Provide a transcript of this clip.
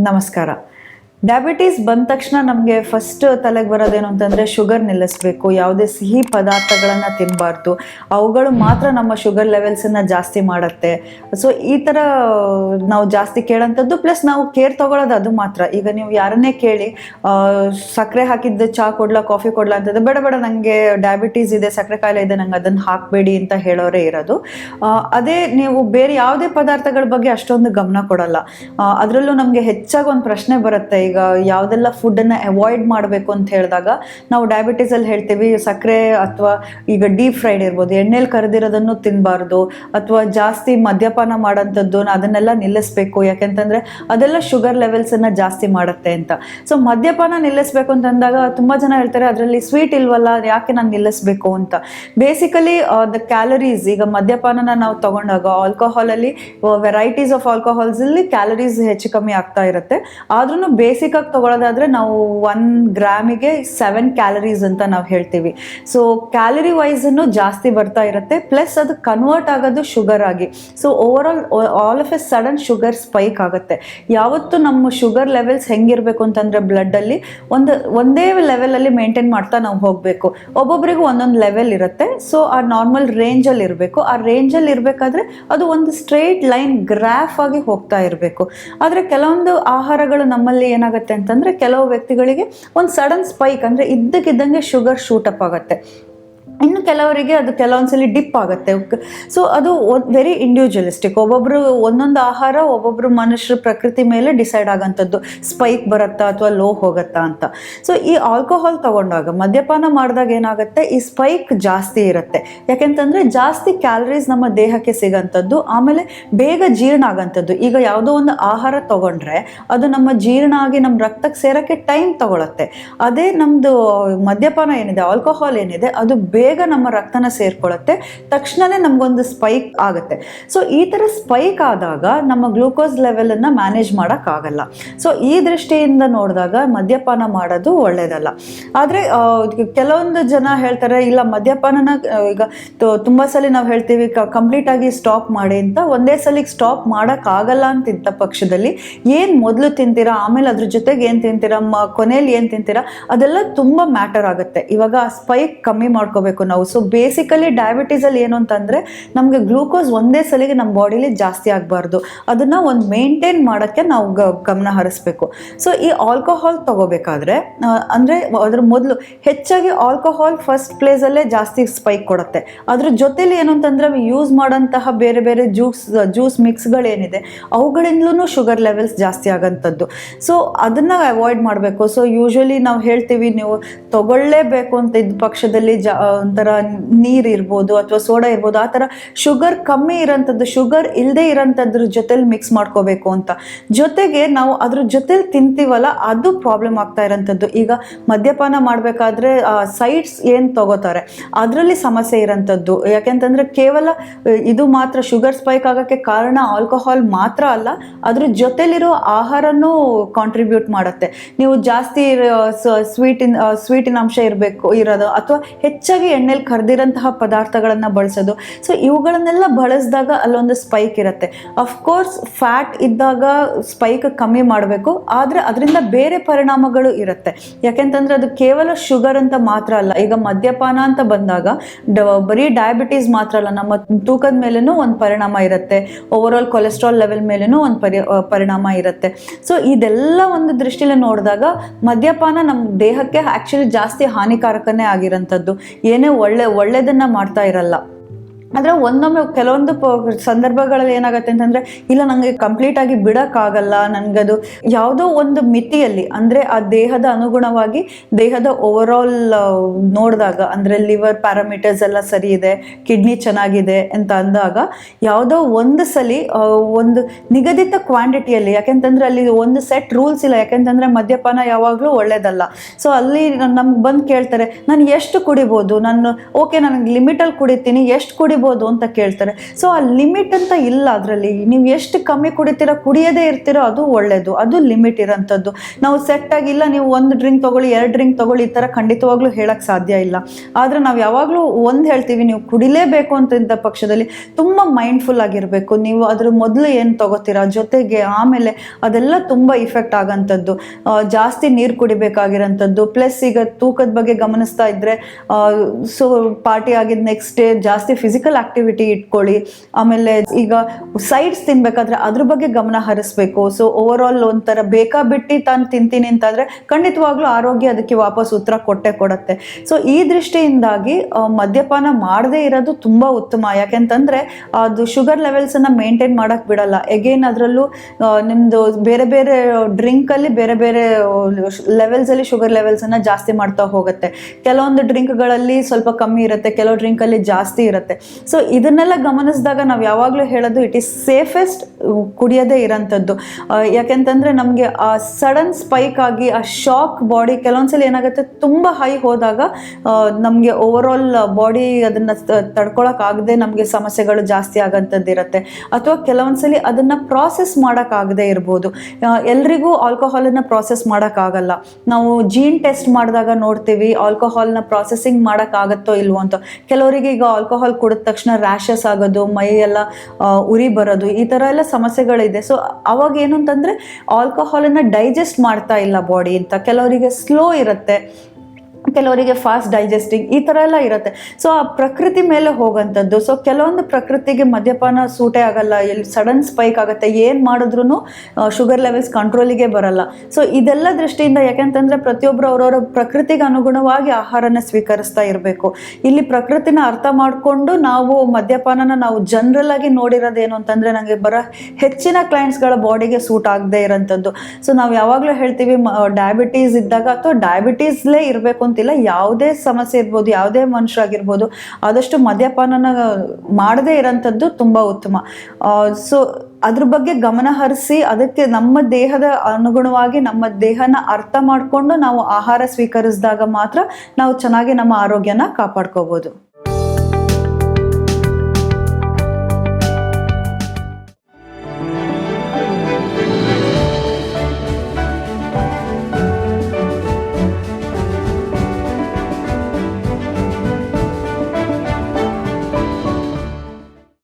ನಮಸ್ಕಾರ ಡಯಾಬಿಟೀಸ್ ಬಂದ ತಕ್ಷಣ ನಮಗೆ ಫಸ್ಟ್ ತಲೆಗೆ ಬರೋದೇನು ಅಂತಂದರೆ ಶುಗರ್ ನಿಲ್ಲಿಸ್ಬೇಕು. ಯಾವುದೇ ಸಿಹಿ ಪದಾರ್ಥಗಳನ್ನು ತಿನ್ನಬಾರ್ದು ಅವುಗಳು ಮಾತ್ರ ನಮ್ಮ ಶುಗರ್ ಲೆವೆಲ್ಸನ್ನು ಜಾಸ್ತಿ ಮಾಡುತ್ತೆ. ಸೊ ಈ ಥರ ನಾವು ಜಾಸ್ತಿ ಕೇಳೋಂಥದ್ದು ಪ್ಲಸ್ ನಾವು ಕೇರ್ ತಗೊಳ್ಳೋದು ಅದು ಮಾತ್ರ. ಈಗ ನೀವು ಯಾರನ್ನೇ ಕೇಳಿ ಸಕ್ಕರೆ ಹಾಕಿದ್ದು ಚಹಾ ಕೊಡ್ಲಾ ಕಾಫಿ ಕೊಡ್ಲಾ ಅಂತದ್ದು ಬೇಡ ಬೇಡ ನನಗೆ ಡಯಾಬಿಟೀಸ್ ಇದೆ ಸಕ್ಕರೆ ಕಾಯಿಲೆ ಇದೆ, ನಂಗೆ ಅದನ್ನು ಹಾಕಬೇಡಿ ಅಂತ ಹೇಳೋರೇ ಇರೋದು. ಅದೇ ನೀವು ಬೇರೆ ಯಾವುದೇ ಪದಾರ್ಥಗಳ ಬಗ್ಗೆ ಅಷ್ಟೊಂದು ಗಮನ ಕೊಡಲ್ಲ. ಅದರಲ್ಲೂ ನಮಗೆ ಹೆಚ್ಚಾಗಿ ಒಂದು ಪ್ರಶ್ನೆ ಬರುತ್ತೆ. ಈಗ ಯಾವುದೆಲ್ಲ ಫುಡ್ಡನ್ನು ಅವಾಯ್ಡ್ ಮಾಡಬೇಕು ಅಂತ ಹೇಳಿದಾಗ ನಾವು ಡಯಾಬಿಟೀಸಲ್ಲಿ ಹೇಳ್ತೀವಿ, ಸಕ್ಕರೆ ಅಥವಾ ಈಗ ಡೀಪ್ ಫ್ರೈಡ್ ಇರ್ಬೋದು, ಎಣ್ಣೆಲಿ ಕರೆದಿರೋದನ್ನು ತಿನ್ನಬಾರ್ದು ಅಥವಾ ಜಾಸ್ತಿ ಮದ್ಯಪಾನ ಮಾಡೋಂಥದ್ದು ಅದನ್ನೆಲ್ಲ ನಿಲ್ಲಿಸ್ಬೇಕು. ಯಾಕೆಂತಂದರೆ ಅದೆಲ್ಲ ಶುಗರ್ ಲೆವೆಲ್ಸನ್ನು ಜಾಸ್ತಿ ಮಾಡುತ್ತೆ ಅಂತ. ಸೊ ಮದ್ಯಪಾನ ನಿಲ್ಲಿಸ್ಬೇಕು ಅಂತಂದಾಗ ತುಂಬ ಜನ ಹೇಳ್ತಾರೆ, ಅದರಲ್ಲಿ ಸ್ವೀಟ್ ಇಲ್ವಲ್ಲ ಯಾಕೆ ನಾನು ನಿಲ್ಲಿಸ್ಬೇಕು? ಅಂತ. ಬೇಸಿಕಲಿ ದ ಕ್ಯಾಲರೀಸ್ ಈಗ ಮದ್ಯಪಾನನ ನಾವು ತಗೊಂಡಾಗ ಆಲ್ಕೋಹಾಲಲ್ಲಿ ವೆರೈಟೀಸ್ ಆಫ್ ಆಲ್ಕೋಹಾಲ್ಸಲ್ಲಿ ಕ್ಯಾಲರೀಸ್ ಹೆಚ್ಚು ಕಮ್ಮಿ ಆಗ್ತಾ ಇರುತ್ತೆ. ಆದ್ರೂ ಆಗಿ ತೊಗೊಳ್ಳೋದಾದರೆ ನಾವು ಒನ್ ಗ್ರಾಮಿಗೆ ಸೆವೆನ್ ಕ್ಯಾಲರೀಸ್ ಅಂತ ನಾವು ಹೇಳ್ತೀವಿ. ಸೊ ಕ್ಯಾಲರಿ ವೈಸನ್ನು ಜಾಸ್ತಿ ಬರ್ತಾ ಇರುತ್ತೆ. ಪ್ಲಸ್ ಅದು ಕನ್ವರ್ಟ್ ಆಗೋದು ಶುಗರ್ ಆಗಿ. So over all of a sudden sugar spike ಆಗುತ್ತೆ. ಯಾವತ್ತು ನಮ್ಮ ಶುಗರ್ ಲೆವೆಲ್ಸ್ ಹೆಂಗಿರ್ಬೇಕು ಅಂತಂದ್ರೆ ಬ್ಲಡ್ ಅಲ್ಲಿ, ಒಂದು, ಒಂದೇ ಲೆವೆಲಲ್ಲಿ ಮೇಂಟೈನ್ ಮಾಡ್ತಾ ನಾವು ಹೋಗಬೇಕು. ಒಬ್ಬೊಬ್ಬರಿಗೂ ಒಂದೊಂದು ಲೆವೆಲ್ ಇರುತ್ತೆ. ಸೊ ಆ ನಾರ್ಮಲ್ ರೇಂಜಲ್ಲಿ ಇರಬೇಕು. ಆ ರೇಂಜಲ್ಲಿ ಇರಬೇಕಾದ್ರೆ ಅದು ಒಂದು ಸ್ಟ್ರೇಟ್ ಲೈನ್ ಗ್ರಾಫ್ ಆಗಿ ಹೋಗ್ತಾ ಇರಬೇಕು. ಆದರೆ ಕೆಲವೊಂದು ಆಹಾರಗಳು ನಮ್ಮಲ್ಲಿ ಏನಾಗುತ್ತೆ ಅಂತಂದ್ರೆ ಕೆಲವು ವ್ಯಕ್ತಿಗಳಿಗೆ ಒಂದು ಸಡನ್ ಸ್ಪೈಕ್ ಅಂದ್ರೆ ಇದ್ದಕ್ಕಿದ್ದಂಗೆ ಶುಗರ್ ಶೂಟಪ್ ಆಗುತ್ತೆ. ಇನ್ನು ಕೆಲವರಿಗೆ ಅದು ಕೆಲವೊಂದ್ಸಲಿ ಡಿಪ್ ಆಗುತ್ತೆ. ಸೊ ಅದು ವೆರಿ ಇಂಡಿವಿಜುವಲಿಸ್ಟಿಕ್ ಒಬ್ಬೊಬ್ಬರು ಒಂದೊಂದು ಆಹಾರ ಒಬ್ಬೊಬ್ಬರು ಮನುಷ್ಯರ ಪ್ರಕೃತಿ ಮೇಲೆ ಡಿಸೈಡ್ ಆಗೋಂಥದ್ದು. ಸ್ಪೈಕ್ ಬರುತ್ತಾ ಅಥವಾ ಲೋ ಹೋಗುತ್ತಾ ಅಂತ. ಸೊ ಈ ಆಲ್ಕೋಹಾಲ್ ತಗೊಂಡಾಗ, ಮದ್ಯಪಾನ ಮಾಡಿದಾಗ ಏನಾಗುತ್ತೆ? ಈ ಸ್ಪೈಕ್ ಜಾಸ್ತಿ ಇರುತ್ತೆ. ಯಾಕೆಂತಂದ್ರೆ ಜಾಸ್ತಿ ಕ್ಯಾಲರೀಸ್ ನಮ್ಮ ದೇಹಕ್ಕೆ ಸಿಗೋಂಥದ್ದು. ಆಮೇಲೆ ಬೇಗ ಜೀರ್ಣ ಆಗೋಂಥದ್ದು. ಈಗ ಯಾವುದೋ ಒಂದು ಆಹಾರ ತಗೊಂಡ್ರೆ, ಅದು ನಮ್ಮ ಜೀರ್ಣ ಆಗಿ ನಮ್ಮ ರಕ್ತಕ್ಕೆ ಸೇರೋಕ್ಕೆ ಟೈಮ್ ತಗೊಳತ್ತೆ. ಅದೇ ನಮ್ಮದು ಮದ್ಯಪಾನ ಏನಿದೆ ಆಲ್ಕೋಹಾಲ್ ಏನಿದೆ, ಅದು ಬೇಗ ನಮ್ಮ ರಕ್ತನ ಸೇರ್ಕೊಳ್ಳುತ್ತೆ ತಕ್ಷಣನೇ ನಮಗೊಂದು ಸ್ಪೈಕ್ ಆಗುತ್ತೆ. ಸೊ ಈ ಥರ ಸ್ಪೈಕ್ ಆದಾಗ ನಮ್ಮ ಗ್ಲೂಕೋಸ್ ಲೆವೆಲನ್ನು ಮ್ಯಾನೇಜ್ ಮಾಡೋಕ್ಕಾಗಲ್ಲ. ಸೊ ಈ ದೃಷ್ಟಿಯಿಂದ ನೋಡಿದಾಗ ಮದ್ಯಪಾನ ಮಾಡೋದು ಒಳ್ಳೆಯದಲ್ಲ ಆದರೆ ಕೆಲವೊಂದು ಜನ ಹೇಳ್ತಾರೆ, ಇಲ್ಲ, ಮದ್ಯಪಾನನ, ಈಗ ತುಂಬ ಸಲ ನಾವು ಹೇಳ್ತೀವಿ ಕಂಪ್ಲೀಟ್ ಆಗಿ ಸ್ಟಾಪ್ ಮಾಡಿ ಅಂತ. ಒಂದೇ ಸಲಿಗೆ ಸ್ಟಾಪ್ ಮಾಡೋಕ್ಕಾಗಲ್ಲ ಅಂತಿದ್ದ ಪಕ್ಷದಲ್ಲಿ ಏನು ಮೊದಲು ತಿಂತೀರಾ, ಆಮೇಲೆ ಅದ್ರ ಜೊತೆಗೆ ಏನು ತಿಂತೀರಾ ಕೊನೆಯಲ್ಲಿ ಏನು ತಿಂತೀರಾ, ಅದೆಲ್ಲ ತುಂಬ ಮ್ಯಾಟರ್ ಆಗುತ್ತೆ. ಇವಾಗ ಸ್ಪೈಕ್ ಕಮ್ಮಿ ಮಾಡ್ಕೋಬೇಕು. ನಾವು. ಸೊ ಬೇಸಿಕಲಿ ಡಯಾಬಿಟೀಸಲ್ಲಿ ಏನು ಅಂತಂದರೆ, ನಮಗೆ ಗ್ಲೂಕೋಸ್ ಒಂದೇ ಸಲಿಗೆ ನಮ್ಮ ಬಾಡಿಲಿ ಜಾಸ್ತಿ ಆಗಬಾರ್ದು. ಅದನ್ನು ಒಂದು ಮೇಂಟೈನ್ ಮಾಡೋಕ್ಕೆ ನಾವು ಗಮನ ಹರಿಸ್ಬೇಕು. ಸೊ ಈ ಆಲ್ಕೋಹಾಲ್ ತಗೋಬೇಕಾದ್ರೆ ಅಂದ್ರೆ ಅದ್ರ ಮೊದಲು ಹೆಚ್ಚಾಗಿ ಆಲ್ಕೋಹಾಲ್ ಫಸ್ಟ್ ಪ್ಲೇಸಲ್ಲೇ ಜಾಸ್ತಿ ಸ್ಪೈಕ್ ಕೊಡುತ್ತೆ. ಅದ್ರ ಜೊತೆಲಿ ಏನು ಅಂತಂದರೆ ಯೂಸ್ ಮಾಡೋಂತಹ ಬೇರೆ ಬೇರೆ ಜ್ಯೂಸ್ ಜ್ಯೂಸ್ ಮಿಕ್ಸ್ಗಳೇನಿದೆ ಅವುಗಳಿಂದಲೂ ಶುಗರ್ ಲೆವೆಲ್ಸ್ ಜಾಸ್ತಿ ಆಗೋಂಥದ್ದು. ಸೊ ಅದನ್ನು ಅವಾಯ್ಡ್ ಮಾಡಬೇಕು. ಸೊ ಯೂಶ್ವಲಿ ನಾವು ಹೇಳ್ತೀವಿ, ನೀವು ತಗೊಳ್ಳೇಬೇಕು ಅಂತ ಇದ್ದ ಪಕ್ಷದಲ್ಲಿ ಜಾ ಒಂಥರ ನೀರು ಇರ್ಬೋದು ಅಥವಾ ಸೋಡಾ ಇರ್ಬೋದು, ಆ ಥರ ಶುಗರ್ ಕಮ್ಮಿ ಇರೋಂಥದ್ದು ಶುಗರ್ ಇಲ್ಲದೆ ಇರೋಂಥದ್ರ ಜೊತೆಲಿ ಮಿಕ್ಸ್ ಮಾಡ್ಕೋಬೇಕು ಅಂತ. ಜೊತೆಗೆ ನಾವು ಅದ್ರ ಜೊತೆಲಿ ತಿಂತೀವಲ್ಲ, ಅದು ಪ್ರಾಬ್ಲಮ್ ಆಗ್ತಾ ಇರೋಂಥದ್ದು. ಈಗ ಮದ್ಯಪಾನ ಮಾಡಬೇಕಾದ್ರೆ ಸೈಡ್ಸ್ ಏನು ತಗೋತಾರೆ, ಅದರಲ್ಲಿ ಸಮಸ್ಯೆ ಇರೋಂಥದ್ದು. ಯಾಕೆಂತಂದ್ರೆ ಕೇವಲ ಇದು ಮಾತ್ರ ಶುಗರ್ ಸ್ಪೈಕ್ ಆಗೋಕ್ಕೆ ಕಾರಣ ಆಲ್ಕೋಹಾಲ್ ಮಾತ್ರ ಅಲ್ಲ, ಅದ್ರ ಜೊತೆಲಿರೋ ಆಹಾರನೂ ಕಾಂಟ್ರಿಬ್ಯೂಟ್ ಮಾಡುತ್ತೆ. ನೀವು ಜಾಸ್ತಿ ಸ್ವೀಟಿನ ಸ್ವೀಟಿನ ಅಂಶ ಇರಬೇಕು, ಇರೋದು, ಅಥವಾ ಹೆಚ್ಚಾಗಿ ಎಣ್ಣೆಲಿ ಕರೆದಿರೋಂತಹ ಪದಾರ್ಥಗಳನ್ನು ಬಳಸೋದು. ಸೊ ಇವುಗಳನ್ನೆಲ್ಲ ಬಳಸಿದಾಗ ಅಲ್ಲೊಂದು ಸ್ಪೈಕ್ ಇರುತ್ತೆ. ಅಫ್ಕೋರ್ಸ್ ಫ್ಯಾಟ್ ಇದ್ದಾಗ ಸ್ಪೈಕ್ ಕಮ್ಮಿ ಮಾಡಬೇಕು, ಆದರೆ ಅದರಿಂದ ಬೇರೆ ಪರಿಣಾಮಗಳು ಇರುತ್ತೆ. ಯಾಕೆಂತಂದ್ರೆ ಅದು ಕೇವಲ ಶುಗರ್ ಅಂತ ಮಾತ್ರ ಅಲ್ಲ. ಈಗ ಮದ್ಯಪಾನ ಅಂತ ಬಂದಾಗ, ಡ, ಬರೀ ಡಯಾಬಿಟೀಸ್ ಮಾತ್ರ ಅಲ್ಲ, ನಮ್ಮ ತೂಕದ ಮೇಲೂ ಒಂದು ಪರಿಣಾಮ ಇರುತ್ತೆ. ಓವರ್ ಆಲ್ ಕೊಲೆಸ್ಟ್ರಾಲ್ ಲೆವೆಲ್ ಮೇಲೂ ಒಂದು ಪರಿ ಪರಿಣಾಮ ಇರುತ್ತೆ. ಸೊ ಇದೆಲ್ಲ ಒಂದು ದೃಷ್ಟಿಯಲ್ಲಿ ನೋಡಿದಾಗ ಮದ್ಯಪಾನ ನಮ್ಮ ದೇಹಕ್ಕೆ ಆ್ಯಕ್ಚುಲಿ ಜಾಸ್ತಿ ಹಾನಿಕಾರಕನೇ ಆಗಿರೋಂಥದ್ದು. ಏನೇ ಒಳ್ಳೆ ಒಳ್ಳೆಯದನ್ನು ಮಾಡ್ತಾ ಇರಲ್ಲ. ಆದರೆ ಒಂದೊಮ್ಮೆ ಕೆಲವೊಂದು ಸಂದರ್ಭಗಳಲ್ಲಿ ಏನಾಗುತ್ತೆ ಅಂತಂದರೆ, ಇಲ್ಲ ನನಗೆ ಕಂಪ್ಲೀಟ್ ಆಗಿ ಬಿಡೋಕ್ಕಾಗಲ್ಲ, ನನಗದು ಯಾವುದೋ ಒಂದು ಮಿತಿಯಲ್ಲಿ, ಅಂದರೆ ಆ ದೇಹದ ಅನುಗುಣವಾಗಿ ದೇಹದ ಓವರ್ ಆಲ್ ನೋಡಿದಾಗ, ಅಂದರೆ ಲಿವರ್ ಪ್ಯಾರಾಮೀಟರ್ಸ್ ಎಲ್ಲ ಸರಿ ಇದೆ ಕಿಡ್ನಿ ಚೆನ್ನಾಗಿದೆ ಅಂತ ಅಂದಾಗ, ಯಾವುದೋ ಒಂದು ಸಲಿ ಒಂದು ನಿಗದಿತ ಕ್ವಾಂಟಿಟಿಯಲ್ಲಿ ಯಾಕೆಂತಂದರೆ ಅಲ್ಲಿ ಒಂದು ಸೆಟ್ ರೂಲ್ಸ್ ಇಲ್ಲ, ಯಾಕೆಂತಂದರೆ ಮದ್ಯಪಾನ ಯಾವಾಗಲೂ ಒಳ್ಳೇದಲ್ಲ. ಸೊ ಅಲ್ಲಿ ನಮ್ಗೆ ಬಂದು ಕೇಳ್ತಾರೆ, ನಾನು ಎಷ್ಟು ಕುಡಿಬೋದು? ನಾನು ಓಕೆ ನನಗೆ ಲಿಮಿಟಲ್ಲಿ ಕುಡಿತೀನಿ, ಎಷ್ಟು ಕುಡಿ ಕುಡಿಬೋದು ಅಂತ ಕೇಳ್ತಾರೆ. ಸೊ ಆ ಲಿಮಿಟ್ ಅಂತ ಇಲ್ಲ ಅದರಲ್ಲಿ. ನೀವು ಎಷ್ಟು ಕಮ್ಮಿ ಕುಡಿತೀರೋ, ಕುಡಿಯೋದೇ ಇರ್ತೀರೋ, ಅದು ಒಳ್ಳೇದು. ಅದು ಲಿಮಿಟ್ ಇರೋಂಥದ್ದು. ನಾವು ಸೆಟ್ ಆಗಿಲ್ಲ ನೀವು ಒಂದು ಡ್ರಿಂಕ್ ತಗೊಳ್ಳಿ, ಎರಡು ಡ್ರಿಂಕ್ ತಗೊಳ್ಳಿ, ಈ ಥರ ಖಂಡಿತವಾಗ್ಲೂ ಹೇಳೋಕ್ಕೆ ಸಾಧ್ಯ ಇಲ್ಲ. ಆದ್ರೆ ನಾವು ಯಾವಾಗಲೂ ಒಂದು ಹೇಳ್ತೀವಿ, ನೀವು ಕುಡಿಲೇಬೇಕು ಅಂತ ಪಕ್ಷದಲ್ಲಿ ತುಂಬ ಮೈಂಡ್ಫುಲ್ ಆಗಿರಬೇಕು. ನೀವು ಅದ್ರ ಮೊದಲು ಏನು ತಗೋತೀರಾ, ಜೊತೆಗೆ ಆಮೇಲೆ ಅದೆಲ್ಲ ತುಂಬ ಇಫೆಕ್ಟ್ ಆಗೋಂಥದ್ದು. ಜಾಸ್ತಿ ನೀರು ಕುಡಿಬೇಕಾಗಿರೋಂಥದ್ದು. ಪ್ಲಸ್ ಈಗ ತೂಕದ ಬಗ್ಗೆ ಗಮನಿಸ್ತಾ ಇದ್ರೆ ಸೊ ಪಾರ್ಟಿ ಆಗಿದ ನೆಕ್ಸ್ಟ್ ಡೇ ಜಾಸ್ತಿ ಫಿಸಿಕಲ್ ಆಕ್ಟಿವಿಟಿ ಇಟ್ಕೊಳ್ಳಿ. ಆಮೇಲೆ ಈಗ ಸೈಡ್ಸ್ ತಿನ್ಬೇಕಾದ್ರೆ ಅದ್ರ ಬಗ್ಗೆ ಗಮನ ಹರಿಸ್ಬೇಕು. ಸೊ ಓವರ್ ಆಲ್ ಒಂಥರ ಬೇಕಾ ಬಿಟ್ಟು ತಾನು ತಿಂತೀನಿ ಅಂತಂದ್ರೆ ಖಂಡಿತವಾಗ್ಲೂ ಆರೋಗ್ಯ ಅದಕ್ಕೆ ವಾಪಸ್ ಉತ್ತರ ಕೊಟ್ಟೆ ಕೊಡುತ್ತೆ. ಸೊ ಈ ದೃಷ್ಟಿಯಿಂದಾಗಿ ಮದ್ಯಪಾನ ಮಾಡದೇ ಇರೋದು ತುಂಬಾ ಉತ್ತಮ. ಯಾಕೆಂತಂದ್ರೆ, ಅದು ಶುಗರ್ ಲೆವೆಲ್ಸ್ ಅನ್ನ ಮೇಂಟೈನ್ ಮಾಡಕ್ ಬಿಡಲ್ಲ. ಎಗೇನ್ ಅದರಲ್ಲೂ ನಿಮ್ದು ಬೇರೆ ಬೇರೆ ಡ್ರಿಂಕ್ ಅಲ್ಲಿ ಬೇರೆ ಬೇರೆ ಲೆವೆಲ್ಸ್ ಅಲ್ಲಿ ಶುಗರ್ ಲೆವೆಲ್ಸ್ ಅನ್ನ ಜಾಸ್ತಿ ಮಾಡ್ತಾ ಹೋಗುತ್ತೆ. ಕೆಲವೊಂದು ಡ್ರಿಂಕ್ಗಳಲ್ಲಿ ಸ್ವಲ್ಪ ಕಮ್ಮಿ ಇರುತ್ತೆ, ಕೆಲವು ಡ್ರಿಂಕ್ ಅಲ್ಲಿ ಜಾಸ್ತಿ ಇರುತ್ತೆ. ಸೊ ಇದನ್ನೆಲ್ಲ ಗಮನಿಸಿದಾಗ ನಾವು ಯಾವಾಗಲೂ ಹೇಳೋದು ಇಟ್ ಈಸ್ ಸೇಫೆಸ್ಟ್ ಕುಡಿಯೋದೇ ಇರೋಂಥದ್ದು. ಯಾಕೆಂತಂದರೆ ನಮಗೆ ಆ ಸಡನ್ ಸ್ಪೈಕ್ ಆಗಿ ಆ ಶಾಕ್ ಬಾಡಿ ಕೆಲವೊಂದ್ಸಲ ಏನಾಗುತ್ತೆ? ತುಂಬ ಹೈ ಹೋದಾಗ ನಮಗೆ ಓವರ್ ಆಲ್ ಬಾಡಿ ಅದನ್ನ ತಡ್ಕೊಳಕ್ಕಾಗದೆ ನಮಗೆ ಸಮಸ್ಯೆಗಳು ಜಾಸ್ತಿ ಆಗೋಂಥದ್ದು ಇರುತ್ತೆ. ಅಥವಾ ಕೆಲವೊಂದ್ಸಲಿ ಅದನ್ನ ಪ್ರಾಸೆಸ್ ಮಾಡೋಕ್ಕಾಗದೆ ಇರ್ಬೋದು. ಎಲ್ರಿಗೂ ಆಲ್ಕೋಹಾಲನ್ನು ಪ್ರಾಸೆಸ್ ಮಾಡೋಕ್ಕಾಗಲ್ಲ ನಾವು ಜೀನ್ ಟೆಸ್ಟ್ ಮಾಡಿದಾಗ ನೋಡ್ತೀವಿ ಆಲ್ಕೋಹಾಲ್ನ ಪ್ರಾಸೆಸಿಂಗ್ ಮಾಡೋಕ್ಕಾಗತ್ತೋ ಇಲ್ವೋ ಅಂತ. ಕೆಲವರಿಗೆ ಈಗ ಆಲ್ಕೋಹಾಲ್ ಕುಡಿದ ತಕ್ಷಣ ರ್ಯಾಷಸ್ ಆಗೋದು ಮೈ ಎಲ್ಲ ಉರಿ ಬರೋದು, ಈ ಥರ ಎಲ್ಲ ಸಮಸ್ಯೆಗಳಿದೆ. ಸೊ ಅವಾಗ ಏನು ಅಂತಂದರೆ ಆಲ್ಕೋಹಾಲನ್ನು ಡೈಜೆಸ್ಟ್ ಮಾಡ್ತಾ ಇಲ್ಲ ಬಾಡಿ ಅಂತ ಕೆಲವರಿಗೆ ಸ್ಲೋ ಇರುತ್ತೆ. ಕೆಲವರಿಗೆ ಫಾಸ್ಟ್ ಡೈಜೆಸ್ಟಿಂಗ್ ಈ ಥರ ಎಲ್ಲ ಇರುತ್ತೆ. ಸೊ ಆ ಪ್ರಕೃತಿ ಮೇಲೆ ಹೋಗೋಂಥದ್ದು. ಸೊ ಕೆಲವೊಂದು ಪ್ರಕೃತಿಗೆ ಮದ್ಯಪಾನ ಸೂಟೇ ಆಗಲ್ಲ. ಎಲ್ಲಿ ಸಡನ್ ಸ್ಪೈಕ್ ಆಗುತ್ತೆ. ಏನು ಮಾಡಿದ್ರು ಶುಗರ್ ಲೆವೆಲ್ಸ್ ಕಂಟ್ರೋಲಿಗೆ ಬರಲ್ಲ. ಸೊ ಇದೆಲ್ಲ ದೃಷ್ಟಿಯಿಂದ ಯಾಕೆಂತಂದರೆ ಪ್ರತಿಯೊಬ್ಬರು ಅವರವರ ಪ್ರಕೃತಿಗೆ ಅನುಗುಣವಾಗಿ ಆಹಾರನ ಸ್ವೀಕರಿಸ್ತಾ ಇರಬೇಕು. ಇಲ್ಲಿ ಪ್ರಕೃತಿನ ಅರ್ಥ ಮಾಡಿಕೊಂಡು ನಾವು ಮದ್ಯಪಾನನ ನಾವು ಜನರಲ್ ಆಗಿ ನೋಡಿರೋದೇನು ಅಂತಂದರೆ ನನಗೆ ಬರೋ ಹೆಚ್ಚಿನ ಕ್ಲೈಂಟ್ಸ್ಗಳ ಬಾಡಿಗೆ ಸೂಟ್ ಆಗದೆ ಇರೋಂಥದ್ದು. ಸೊ ನಾವು ಯಾವಾಗಲೂ ಹೇಳ್ತೀವಿ ಡಯಾಬಿಟೀಸ್ ಇದ್ದಾಗ ಅಥವಾ ಡಯಾಬಿಟೀಸ್ಲೇ ಇರಬೇಕು ಅಂತಿಲ್ಲ ಯಾವುದೇ ಸಮಸ್ಯೆ ಇರ್ಬೋದು, ಯಾವುದೇ ಮನುಷ್ಯರಾಗಿರ್ಬೋದು, ಆದಷ್ಟು ಮದ್ಯಪಾನನ ಮಾಡದೇ ಇರೋಂಥದ್ದು ತುಂಬ ಉತ್ತಮ. ಸೊ ಅದ್ರ ಬಗ್ಗೆ ಗಮನ ಹರಿಸಿ, ಅದಕ್ಕೆ ನಮ್ಮ ದೇಹದ ಅನುಗುಣವಾಗಿ ನಮ್ಮ ದೇಹನ ಅರ್ಥ ಮಾಡಿಕೊಂಡು ನಾವು ಆಹಾರ ಸ್ವೀಕರಿಸಿದಾಗ ಮಾತ್ರ ನಾವು ಚೆನ್ನಾಗಿ ನಮ್ಮ ಆರೋಗ್ಯನ ಕಾಪಾಡ್ಕೋಬೋದು.